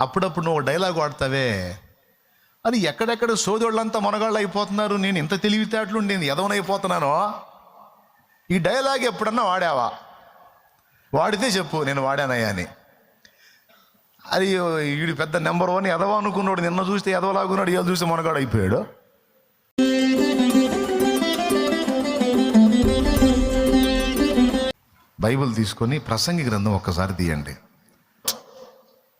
అప్పుడప్పుడు నువ్వు డైలాగ్ వాడతావే. అని ఎక్కడెక్కడ సోదోళ్ళంతా మనగాళ్ళు అయిపోతున్నారు నేను ఇంత తెలివితేటలు నేను ఎదవనైపోతున్నానో. ఈ డైలాగ్ ఎప్పుడన్నా వాడావా? వాడితే చెప్పు నేను వాడానయ్యా అని. అది వీడు పెద్ద నెంబర్ వన్ ఎదవ అనుకున్నాడు నిన్న చూస్తే ఎదవలాగున్నాడు ఇవాళ చూస్తే మనగాడు అయిపోయాడు బైబిల్ తీసుకొని ప్రసంగి గ్రంథం ఒక్కసారి తీయండి.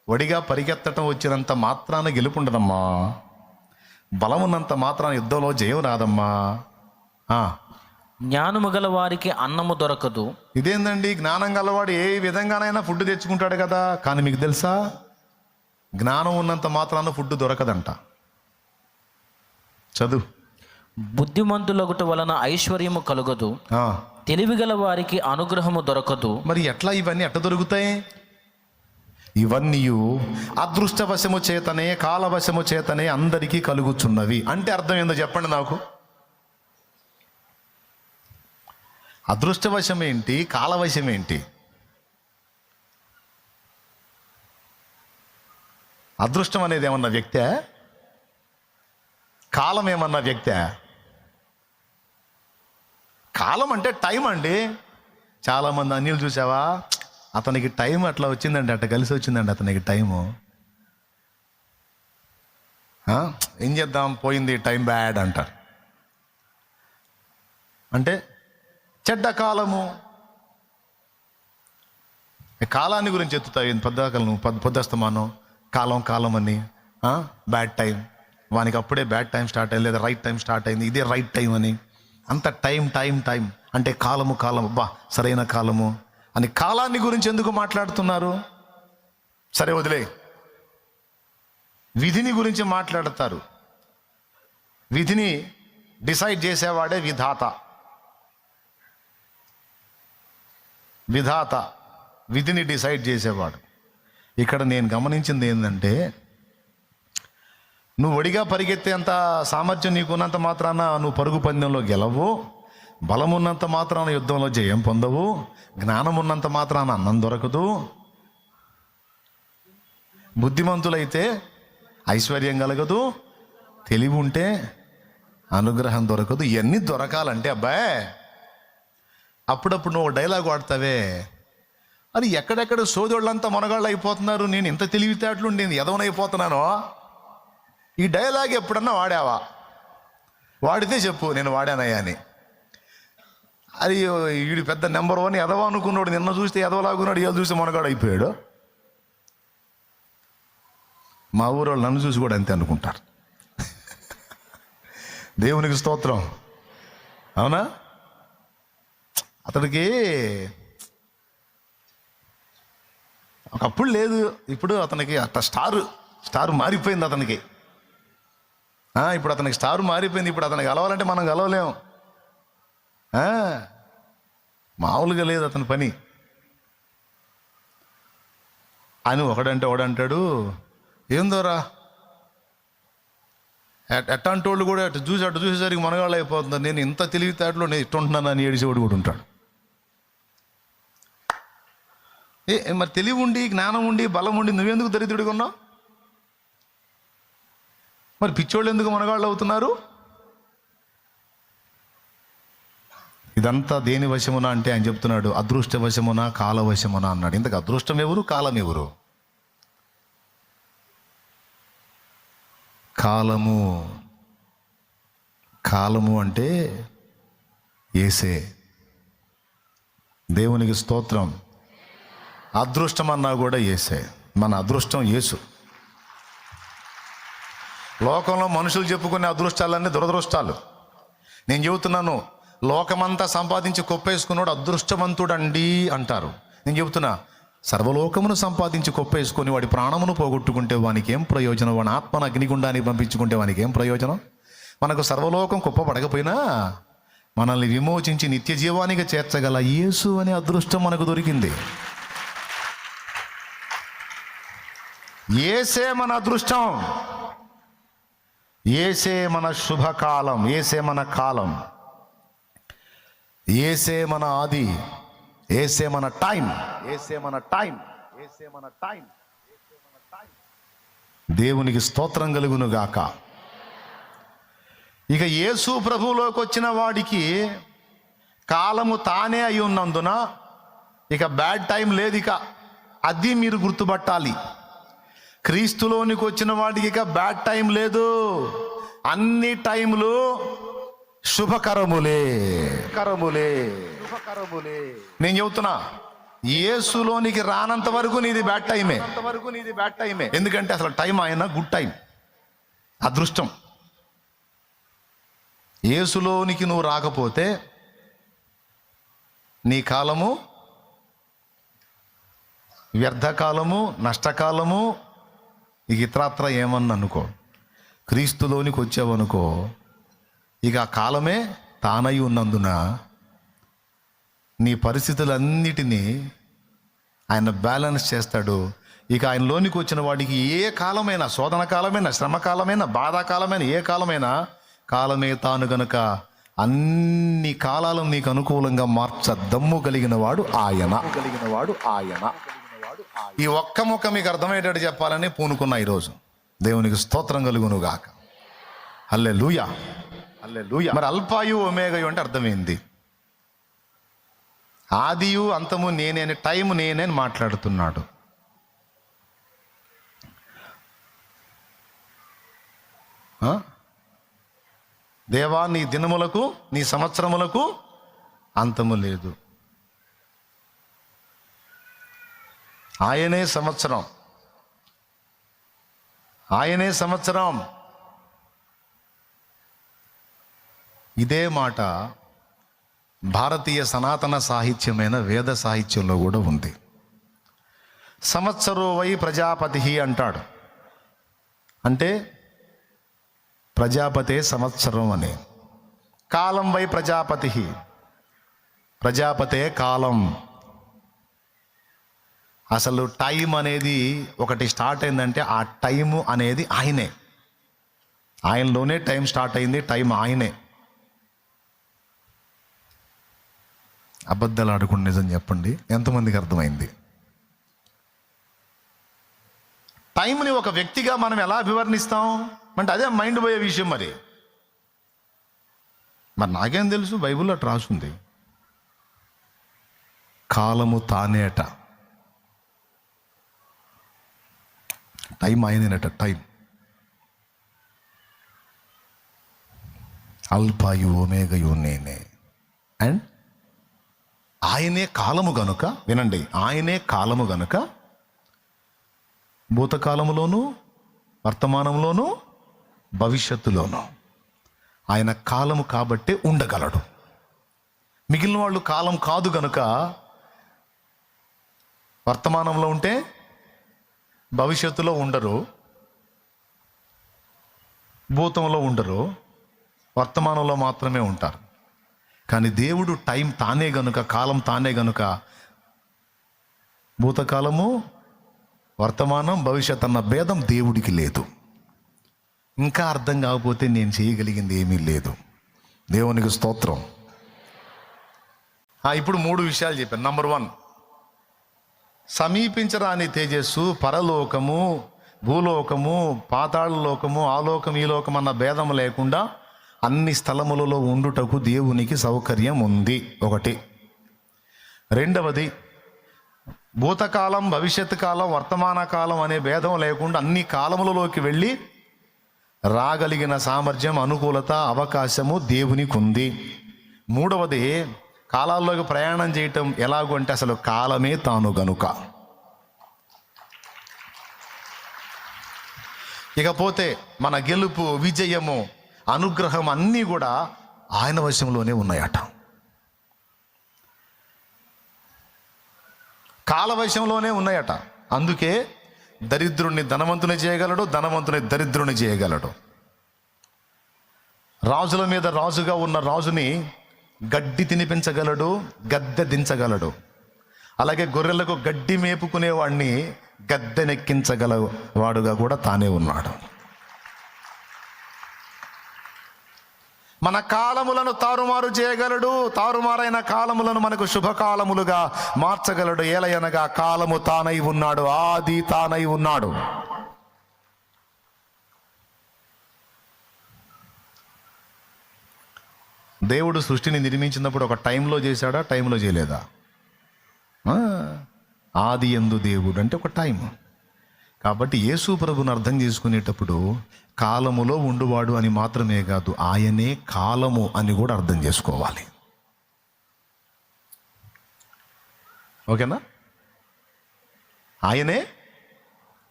వడిగా పరిగెత్తటం వచ్చినంత మాత్రాన గెలుపుండదమ్మా. బలం ఉన్నంత మాత్రాన యుద్ధంలో జయం రాదమ్మా. జ్ఞానము గల వారికి అన్నము దొరకదు. ఇదేందండి? జ్ఞానం గలవాడు ఏ విధంగానైనా ఫుడ్ తెచ్చుకుంటాడు కదా. కానీ మీకు తెలుసా? జ్ఞానం ఉన్నంత మాత్రాన ఫుడ్ దొరకదంట. చదువు. బుద్ధిమంతులగుట వలన ఐశ్వర్యము కలుగదు. ఆ, తెలివిగల వారికి అనుగ్రహము దొరకదు. మరి ఎట్లా ఇవన్నీ ఎట్ట దొరుకుతాయి? ఇవన్నీ అదృష్టవశము చేతనే కాలవశము చేతనే అందరికీ కలుగుచున్నవి. అంటే అర్థం ఏందో చెప్పండి నాకు. అదృష్టవశం ఏంటి కాలవశం ఏంటి? అదృష్టం అనేది ఏమన్నా వ్యక్తే? కాలం ఏమన్నా వ్యక్తే? కాలం అంటే టైం అండి. చాలామంది అన్యులు చూసావా? అతనికి టైం అట్లా వచ్చిందండి అట్ట కలిసి వచ్చిందండి అతనికి టైము. ఏం చేద్దాం? పోయింది టైం బ్యాడ్ అంటారు. అంటే చెడ్డ కాలము. కాలాన్ని గురించి ఎత్తుతావు ఏంది పొద్దాకలను పొద్దు కాలం కాలం అని బ్యాడ్ టైం. వానికి అప్పుడే బ్యాడ్ టైం స్టార్ట్ అయింది లేదా రైట్ టైం స్టార్ట్ అయింది ఇదే రైట్ టైం అని. అంత టైం టైం టైం. అంటే కాలము కాలం అబ్బా సరైన కాలము. అని కాలాన్ని గురించి ఎందుకు మాట్లాడుతున్నారు? సరే వదిలే. విధిని గురించి మాట్లాడతారు. విధిని డిసైడ్ చేసేవాడే విధాత. విధాత విధిని డిసైడ్ చేసేవాడు. ఇక్కడ నేను గమనించింది ఏంటంటే నువ్వు ఒడిగా పరిగెత్తేంత సామర్థ్యం నీకున్నంత మాత్రాన నువ్వు పరుగు పందెంలో గెలవు. బలం ఉన్నంత మాత్రాన యుద్ధంలో జయం పొందవు జ్ఞానం ఉన్నంత మాత్రాన అన్నం దొరకదు. బుద్ధిమంతులైతే ఐశ్వర్యం కలగదు తెలివి ఉంటే అనుగ్రహం దొరకదు. ఇవన్నీ దొరకాలంటే అబ్బాయి అప్పుడప్పుడు నువ్వు డైలాగ్ వాడతావే. అది ఎక్కడెక్కడ సోదరులంతా మనగాళ్ళు అయిపోతున్నారు నేను ఇంత తెలివితేటలు నేను ఎదవనైపోతున్నానో. ఈ డైలాగ్ ఎప్పుడన్నా వాడావా? వాడితే చెప్పు నేను వాడానయ్యా అని. అది వీడు పెద్ద నెంబర్ వన్ ఎదవ అనుకున్నాడు నిన్న చూస్తే ఎదవలాగున్నాడు ఇవాళ చూస్తే మనగాడు అయిపోయాడు. మా ఊరు వాళ్ళు నన్ను చూసి కూడా అంతే అనుకుంటారు. దేవునికి స్తోత్రం. అవునా? అతడికి ఒకప్పుడు లేదు ఇప్పుడు అతనికి అట్ట స్టార్ స్టార్ మారిపోయింది అతనికి. ఇప్పుడు అతనికి స్టార్ మారిపోయింది ఇప్పుడు అతనికి కలవాలంటే మనం కలవలేం. మామూలుగా లేదు అతని పని. అని ఒకడంటే ఒకడంటాడు ఏందోరా? ఎట్- వాళ్ళు కూడా అటు చూసి అటు చూసేసరికి మనగాళ్ళు అయిపోతుంది నేను ఇంత తెలివితేటలో నేను ఇట్టుంటున్నాను అని ఏడిచేవాడు కూడా ఉంటాడు. ఏ ఏ, మరి తెలివి ఉండి జ్ఞానం ఉండి బలం ఉండి నువ్వెందుకు దరిద్రుడిగా ఉన్నావు? మరి పిచ్చోళ్ళు ఎందుకు మనగాళ్ళు అవుతున్నారు? ఇదంతా దేని వశమున అంటే ఆయన చెప్తున్నాడు అదృష్ట వశమున కాల వశమున అన్నాడు. ఇంతకు అదృష్టం ఎవరు కాలం ఎవరు? కాలము. కాలము అంటే ఏసే. దేవునికి స్తోత్రం. అదృష్టం అన్నా కూడా ఏసే. మన అదృష్టం యేసు. లోకంలో మనుషులు చెప్పుకునే అదృష్టాలన్నీ దురదృష్టాలు. నేను చెబుతున్నాను లోకమంతా సంపాదించి కొప్పేసుకున్నాడు అదృష్టవంతుడండి అంటారు. నేను చెబుతున్నా సర్వలోకమును సంపాదించి కొప్పేసుకొని వాడి ప్రాణమును పోగొట్టుకుంటే వానికి ఏం ప్రయోజనం? వాడి ఆత్మను అగ్నిగుండానికి పంపించుకుంటే వానికి ఏం ప్రయోజనం? మనకు సర్వలోకం కుప్ప పడకపోయినా మనల్ని విమోచించి నిత్య జీవానికి చేర్చగల యేసు అనే అదృష్టం మనకు దొరికింది. ఏసే మన అదృష్టం. ఏసే మన శుభకాలం. ఏసే మన కాలం. ఏసే మన ఆది ఏసే మన టైం ఏసే మన టైం ఏసే మన టైం దేవునికి స్తోత్రం కలుగును గాక. ఇక యేసు ప్రభువులోకి వచ్చిన వాడికి కాలము తానే అయి ఉన్నందున ఇక బ్యాడ్ టైం లేదు ఇక అది మీరు గుర్తుపట్టాలి. క్రీస్తులోనికి వచ్చిన వాడికి ఇక బ్యాడ్ టైం లేదు. అన్ని టైములు శుభకరములే. కరములే శుభకరములే. నేను చెబుతున్నా యేసులోనికి రానంత వరకు నీది బ్యాడ్ టైమే వరకు నీది బ్యాడ్ టైమే ఎందుకంటే అసలు టైం ఆయన గుడ్ టైం అదృష్టం. యేసులోనికి నువ్వు రాకపోతే నీ కాలము వ్యర్థకాలము నష్టకాలము ఇక ఇతరత్ర ఏమన్నా అనుకో క్రీస్తులోనికి వచ్చావనుకో ఇక కాలమే తానై ఉన్నందున నీ పరిస్థితులన్నిటినీ ఆయన బ్యాలెన్స్ చేస్తాడు. ఇక ఆయనలోనికి వచ్చిన వాడికి ఏ కాలమైనా శోధన కాలమైనా శ్రమ కాలమైనా బాధాకాలమైన ఏ కాలమైనా కాలమే తాను గనుక అన్ని కాలాలను నీకు అనుకూలంగా మార్చ దమ్ము కలిగిన వాడు ఆయన. కలిగిన వాడు ఆయన ఈ ఒక్క ముక్క మీకు అర్థమయ్యేటట్టు చెప్పాలని పూనుకున్నా ఈరోజు. దేవునికి స్తోత్రం కలుగునుగాక. అల్లే లూయా మరి అల్పాయు ఒమేగయు అంటే అర్థమైంది. ఆదియు అంతము నేనే అని టైం నేనే అని మాట్లాడుతున్నాడు. ఆ? దేవా నీ దినములకు నీ సంవత్సరములకు అంతము లేదు. ఆయనే సంవత్సరం. ఆయనే సంవత్సరం. ఇదే మాట భారతీయ సనాతన సాహిత్యమైన వేద సాహిత్యంలో కూడా ఉంది. సంవత్సరోవై ప్రజాపతి అంటాడు. అంటే ప్రజాపతే సంవత్సరం అని. కాలం వై ప్రజాపతి ప్రజాపతే కాలం. అసలు టైం అనేది ఒకటి స్టార్ట్ అయిందంటే ఆ టైము అనేది ఆయనే. ఆయనలోనే టైం స్టార్ట్ అయింది టైం ఆయనే. అబద్ధాలు ఆడుకుని నిజం చెప్పండి. ఎంతమందికి అర్థమైంది? టైంని ఒక వ్యక్తిగా మనం ఎలా అభివర్ణిస్తాం అంటే అదే మైండ్ పోయే విషయం మరి. మరి నాకేం తెలుసు? బైబిల్లో అటు రాసుంది. కాలము తానేట. Time ఆయనట time. అల్పాయు ఒమేగయు నేనే. అండ్ ఆయనే కాలము గనుక వినండి ఆయనే కాలము గనుక భూతకాలములోను వర్తమానంలోను భవిష్యత్తులోను ఆయన కాలము కాబట్టే ఉండగలడు. మిగిలిన వాళ్ళు కాలం కాదు గనుక వర్తమానంలో ఉంటే భవిష్యత్తులో ఉండరు భూతంలో ఉండరు వర్తమానంలో మాత్రమే ఉంటారు. కానీ దేవుడు టైం తానే గనుక కాలం తానే గనుక భూతకాలము వర్తమానం భవిష్యత్ అన్న భేదం దేవుడికి లేదు. ఇంకా అర్థం కాకపోతే నేను చేయగలిగింది ఏమీ లేదు. దేవునికి స్తోత్రం. ఇప్పుడు మూడు విషయాలు చెప్పాను. నంబర్ వన్ సమీపించరాని తేజస్సు పరలోకము భూలోకము పాతాళలోకము ఆలోకం ఈ లోకం అన్న భేదం లేకుండా అన్ని స్థలములలో ఉండుటకు దేవునికి సౌకర్యం ఉంది ఒకటి. రెండవది భూతకాలం భవిష్యత్ కాలం వర్తమాన కాలం అనే భేదం లేకుండా అన్ని కాలములలోకి వెళ్ళి రాగలిగిన సామర్థ్యం అనుకూలత అవకాశము దేవునికి ఉంది మూడవది కాలాల్లోకి ప్రయాణం చేయటం ఎలాగో అంటే అసలు కాలమే తాను గనుక. ఇకపోతే మన గెలుపు విజయము అనుగ్రహం అన్నీ కూడా ఆయన వశంలోనే ఉన్నాయట. కాల వశంలోనే ఉన్నాయట. అందుకే దరిద్రుణ్ణి ధనవంతుని చేయగలడు ధనవంతుని దరిద్రుని చేయగలడు. రాజుల మీద రాజుగా ఉన్న రాజుని గడ్డి తినిపించగలడు గద్దె దించగలడు. అలాగే గొర్రెలకు గడ్డి మేపుకునే వాడిని గద్దెనెక్కించగల వాడుగా కూడా తానే ఉన్నాడు. మన కాలములను తారుమారు చేయగలడు. తారుమారైన కాలములను మనకు శుభకాలములుగా మార్చగలడు. ఏలయనగా కాలము తానై ఉన్నాడు. ఆది తానై ఉన్నాడు. దేవుడు సృష్టిని నిర్మించినప్పుడు ఒక టైంలో చేశాడా? టైంలో చేయలేదా? ఆది ఎందు దేవుడు అంటే ఒక టైం. కాబట్టి యేసు ప్రభుని అర్థం చేసుకునేటప్పుడు కాలములో ఉండువాడు అని మాత్రమే కాదు ఆయనే కాలము అని కూడా అర్థం చేసుకోవాలి. ఓకేనా? ఆయనే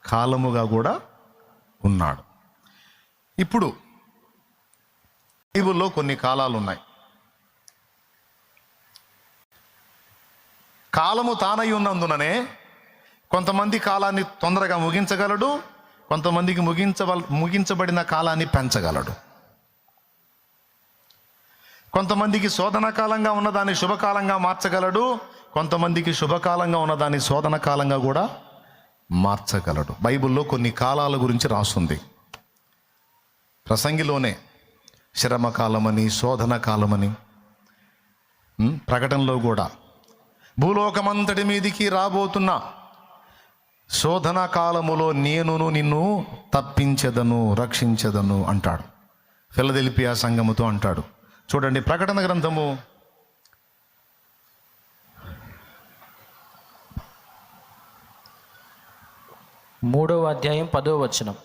కాలముగా కూడా ఉన్నాడు. ఇప్పుడు బైబిల్లో కొన్ని కాలాలు ఉన్నాయి కాలము తానై ఉన్నందుననే కొంతమంది కాలాన్ని తొందరగా ముగించగలడు కొంతమందికి ముగించవల్ ముగించబడిన కాలాన్ని పెంచగలడు. కొంతమందికి శోధన కాలంగా ఉన్నదాన్ని శుభకాలంగా మార్చగలడు కొంతమందికి శుభకాలంగా ఉన్నదాన్ని శోధన కాలంగా కూడా మార్చగలడు. బైబిల్లో కొన్ని కాలాల గురించి రాస్తుంది. ప్రసంగిలోనే శ్రమ కాలమని శోధన కాలమని ప్రకటనలో కూడా భూలోకమంతటి మీదికి రాబోతున్న శోధన కాలములో నేనును నిన్ను తప్పించదను రక్షించదను అంటాడు. ఫిలదెలిపియా సంఘముతో అంటాడు. చూడండి ప్రకటన గ్రంథము. మూడవ అధ్యాయం పదవ వచనం.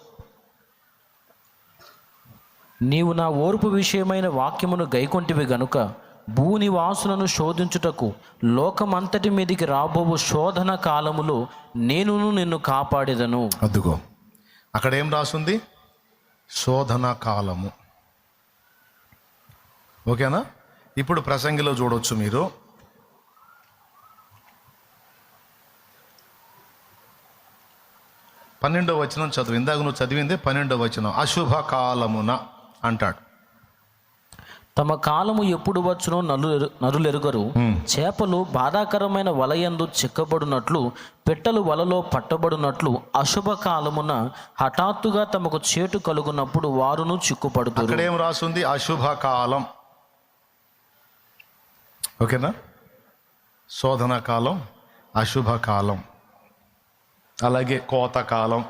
నీవు నా ఓర్పు విషయమైన వాక్యమును గైకొంటివి గనుక భూనివాసులను శోధించుటకు లోకమంతటి మీదికి రాబోవు శోధన కాలములో నేనును నిన్ను కాపాడేదను. అదుగో అక్కడ ఏం రాసుంది? శోధన కాలము. ఓకేనా? ఇప్పుడు ప్రసంగిలో చూడవచ్చు మీరు. పన్నెండవ వచనం చదువు. ఇందాక నువ్వు చదివింది పన్నెండవ వచనం. అశుభ కాలమున అంటాడు. తమ కాలము ఎప్పుడు వచ్చునో నలు నరులెరుగరు. చేపలు బాధాకరమైన వలయందు చిక్కబడినట్లు పెట్టలు వలలో పట్టబడినట్లు అశుభ కాలమున హఠాత్తుగా తమకు చేటు కలుగునప్పుడు వారును చిక్కుపడుతురు అక్కడ ఏం రాసుంది? అశుభ కాలం. ఓకేనా? శోధన కాలం అశుభ కాలం. అలాగే కోత కాలం?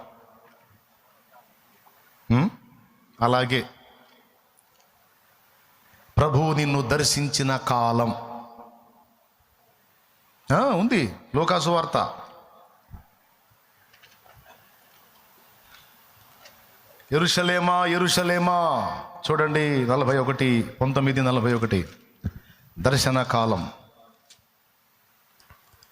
అలాగే. ప్రభువు నిన్ను దర్శించిన కాలం. ఉంది. లోకాసు వార్త. ఎరుషలేమా ఎరుషలేమా. చూడండి నలభై ఒకటి పంతొమ్మిది నలభై ఒకటి దర్శన కాలం.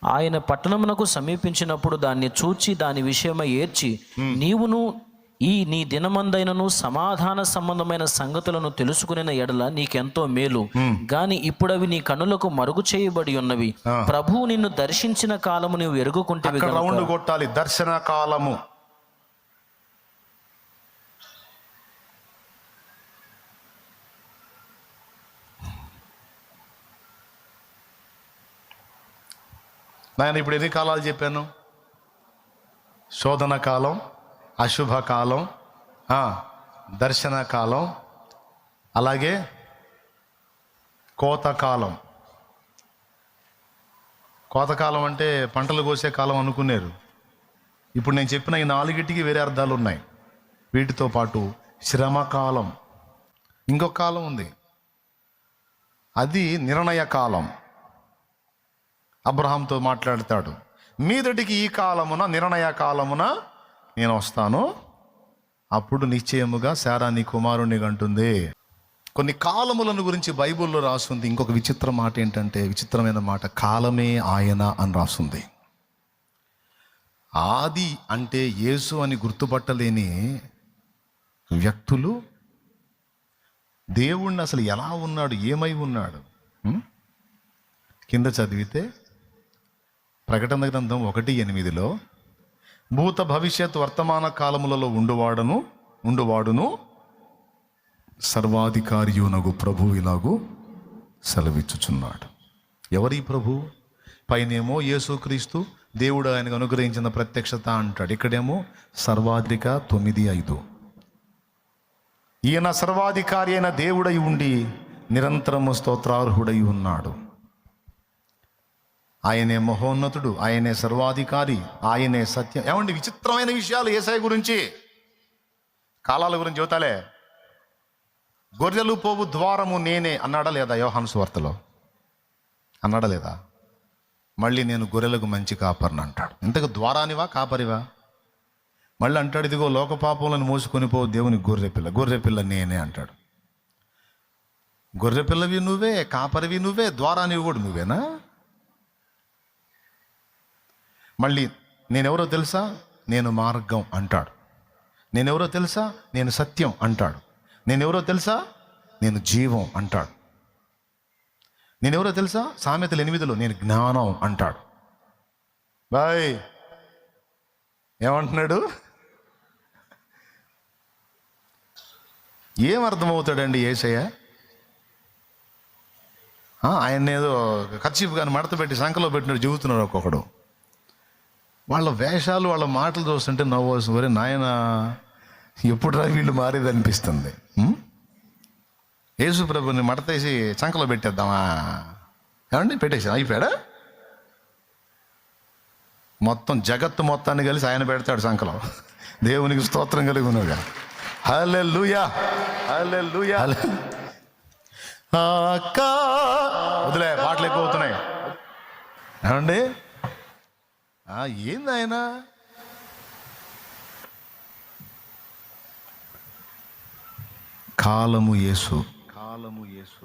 ఆయన పట్టణమునకు సమీపించినప్పుడు దాన్ని చూచి దాని విషయమై ఏర్చి నీవును ఈ నీ దినమందైనను సమాధాన సంబంధమైన సంగతులను తెలుసుకునే ఎడల నీకెంతో మేలు. గాని ఇప్పుడు అవి నీ కనులకు మరుగు చేయబడి ఉన్నవి. ప్రభువు నిన్ను దర్శించిన కాలము నీవు ఎరుగుకుంటేవి ఇక్కడ రౌండ్ కొట్టాలి. దర్శన కాలము. నేను ఇప్పుడు ఎన్ని కాలాలు చెప్పాను? శోధన కాలం. అశుభ కాలం దర్శన కాలం అలాగే కోతకాలం. కోతకాలం అంటే పంటలు కోసే కాలం అనుకున్నారు. ఇప్పుడు నేను చెప్పిన ఈ నాలుగిటికి వేరే అర్థాలు ఉన్నాయి. వీటితో పాటు శ్రమకాలం. ఇంకొక కాలం ఉంది. అది నిర్ణయ కాలం. అబ్రహాంతో మాట్లాడతాడు. మీదటికి ఈ కాలమున నిర్ణయ కాలమున నేను వస్తాను అప్పుడు నిశ్చయముగా శారా నీ కుమారుణ్ణి అంటుంది కొన్ని కాలములను గురించి బైబిల్లో రాస్తుంది ఇంకొక విచిత్ర మాట ఏంటంటే విచిత్రమైన మాట కాలమే ఆయన అని రాస్తుంది ఆది అంటే యేసు అని గుర్తుపట్టలేని వ్యక్తులు దేవుణ్ణి అసలు ఎలా ఉన్నాడు ఏమై ఉన్నాడు? కింద చదివితే ప్రకటన గ్రంథం ఒకటి ఎనిమిదిలో భూత భవిష్యత్ వర్తమాన కాలములలో ఉండువాడను ఉండువాడును. సర్వాధికారియునగు ప్రభు ఇలాగు సెలవిచ్చుచున్నాడు. ఎవరి ప్రభు? పైనేమో యేసుక్రీస్తు దేవుడు ఆయనకు అనుగ్రహించిన ప్రత్యక్షత అంటాడు. ఇక్కడేమో సర్వాధిక తొమ్మిది ఐదు. ఈయన సర్వాధికారి అయిన దేవుడై ఉండి నిరంతరము స్తోత్రార్హుడై ఉన్నాడు. ఆయనే మహోన్నతుడు ఆయనే సర్వాధికారి ఆయనే సత్యం. ఏమండి విచిత్రమైన విషయాలు ఏసాయి గురించి? కాలాల గురించి చెబుతాలే గొర్రెలు పోవు ద్వారము నేనే అన్నాడా లేదా యోహాను సువార్తలో? అన్నాడా లేదా? మళ్ళీ నేను గొర్రెలకు మంచి కాపరిని అంటాడు. ఇంతకు ద్వారానివా కాపరివా? మళ్ళీ అంటాడు ఇదిగో లోక పాపములను మోసుకొని పో దేవుని గొర్రె పిల్ల గొర్రె పిల్ల నేనే అంటాడు. గొర్రె పిల్లవి నువ్వే కాపరివి నువ్వే ద్వారానివి కూడా నువ్వేనా? మళ్ళీ నేనెవరో తెలుసా? నేను మార్గం అంటాడు. నేనెవరో తెలుసా? నేను సత్యం అంటాడు. నేనెవరో తెలుసా? నేను జీవం అంటాడు. నేనెవరో తెలుసా? సామెతలు ఎనిమిదిలో నేను జ్ఞానం అంటాడు. బాయ్. ఏమంటున్నాడు? ఏం అర్థమవుతాడండి ఏసయ్య? ఆయన ఏదో ఖర్చీపు కానీ మడత పెట్టి సంఖలో పెట్టినట్టు చెబుతున్నాడు ఒక్కొక్కడు. వాళ్ళ వేషాలు వాళ్ళ మాటలు చూస్తుంటే నవ్వు వస్తుంది ఒరే నాయన ఎప్పుడు రా వీళ్ళు మారేది అనిపిస్తుంది? యేసు ప్రభుని మడతేసి చంకలో పెట్టేద్దామా? ఏమండి? పెట్టేసి అయిపోయాడా? మొత్తం జగత్తు మొత్తాన్ని కలిసి ఆయన పెడతాడు సంకలో దేవునికి స్తోత్రం కలిగి ఉన్నాడు. హలే లూయా హలే లూయా వదిలే పాటలు ఎక్కువ అవుతున్నాయి. ఏమండి? ఏంది ఆయన కాలము యేసు. కాలము యేసు.